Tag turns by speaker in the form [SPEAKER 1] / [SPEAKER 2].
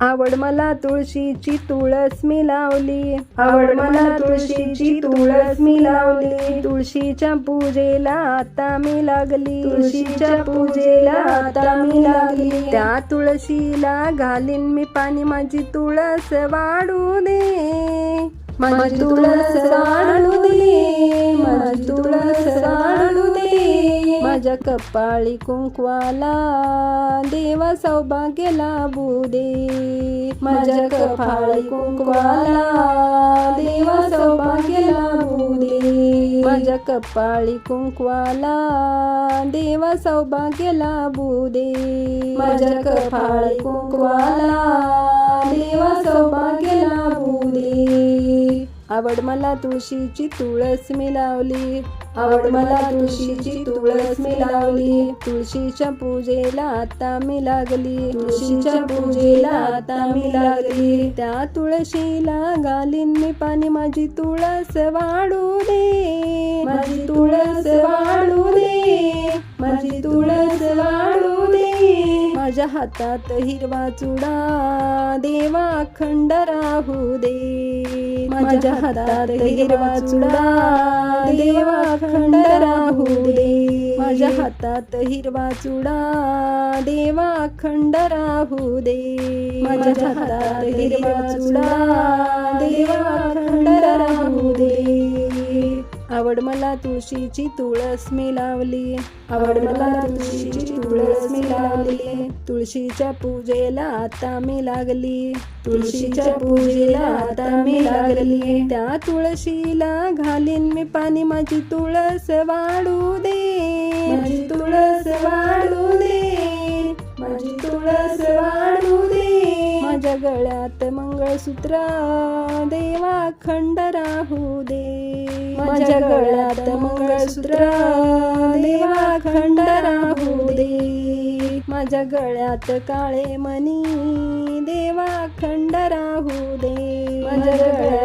[SPEAKER 1] आवड मला तुळशीची तुळस मी लावली. आवड मला तुळशीची तुळस मी लावली. तुळशीच्या पूजेला आता मी लागली. तुळशीच्या पूजेला आता मी लागली. त्या तुळशीला घालीन मी पाणी. माझी तुळस वाढू दे. माझी तुळस वाढू दे. माझी तुळस माझ्या कपाळी कुंकवाला देवा सौभाग्य लाभू दे. माझ्या कपाळी कुंकवाला देवा सौभाग्य लाभू दे. माझ्या कपाळी कुंकवाला देवा सौभाग्य लाभू दे. माझ्या कपाळी कुंकवाला देवा सौभाग्य लाभू दे. आवड मला तुळशीची तुळस मी लावली. आवड मला तुळशीची तुळस मी लावली. तुळशीच्या पूजेला आता मी लागली. तुळशीच्या पूजेला आता मी लागली. त्या तुळशीला घालीन मी पाणी. माझी तुळस वाढू दे. माझी तुळस वाढू दे. माझी तुळस वाढू दे. माझ्या हातात हिरवा चुडा. देवा अखंड राहू दे. माझ्या हातात हिरवा चुडा. हातात हिरवा चुडा देवा अखंड राहू दे. माझ्या हातात हिरवा चुडा देवा अखंड राहू दे. आवड मला तुळशीची तुळस मी लावली आवड मला तुळशीची तुळस मी लावली तुळशीच्या पूजेला आता मी लागली. तुळशीच्या पूजेला आता मी लागली. त्या तुळशीला घालीन मी पाणी. माझी तुळस वाढू दे. माझी तुळस वाढू दे माझी तुळस वाढू दे. माझ्या गळ्यात मंगळसूत्र देवा खंड राहू दे. माझ्या गळ्यात मंगळसूत्र देवा खंड राहू दे. माझ्या गळ्यात काळे मणी देवा खंड राहू दे. माझ्या गळ्यात